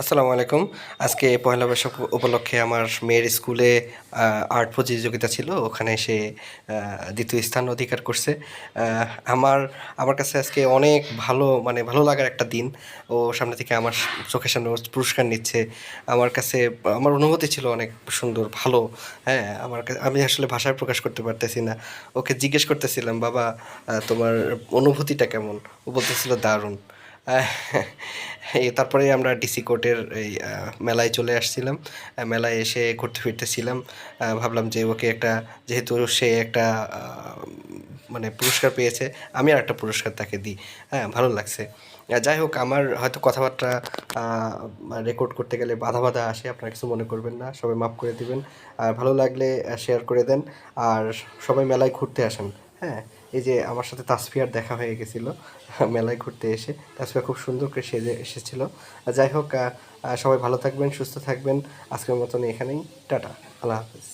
আসসালামু আলাইকুম। আজকে পয়লা বৈশাখ উপলক্ষে আমার মেয়ের স্কুলে আর্ট প্রতিযোগিতা ছিল। ওখানে সে দ্বিতীয় স্থান অধিকার করছে। আমার আমার কাছে আজকে অনেক ভালো মানে ভালো লাগার একটা দিন। ও সামনে থেকে আমার চোখের সামনে পুরস্কার নিচ্ছে। আমার কাছে, আমার অনুভূতি ছিল অনেক সুন্দর, ভালো। হ্যাঁ আমার কাছে আমি আসলে ভাষায় প্রকাশ করতে পারতেছি না। ওকে জিজ্ঞেস করতেছিলাম, বাবা তোমার অনুভূতিটা কেমন? ও বলতেছিল, দারুণ। তারপরে আমরা ডিসি কোর্টের এই মেলায় চলে আসছিলাম। মেলায় এসে ঘুরতে ফিরতেছিলাম ভাবলাম যে ওকে একটা, যেহেতু সে একটা মানে পুরস্কার পেয়েছে, আমি আর একটা পুরস্কার তাকে দিই। হ্যাঁ ভালো লাগছে। যাই হোক, আমার হয়তো কথাবার্তা রেকর্ড করতে গেলে বাধা বাধা আসে, আপনারা কিছু মনে করবেন না, সবাই মাফ করে দিবেন। আর ভালো লাগলে শেয়ার করে দেন। আর সবাই মেলায় ঘুরতে আসেন। হ্যাঁ এই যে আমার সাথে তাসফিয়ার দেখা হয়ে গেছিল, মেলায় ঘুরতে এসে। তাসফিয়া খুব সুন্দর করে সেজে এসেছিল। যাই হোক সবাই ভালো থাকবেন, সুস্থ থাকবেন। আজকের মতন এখানেই। টাটা, আল্লাহ হাফিজ।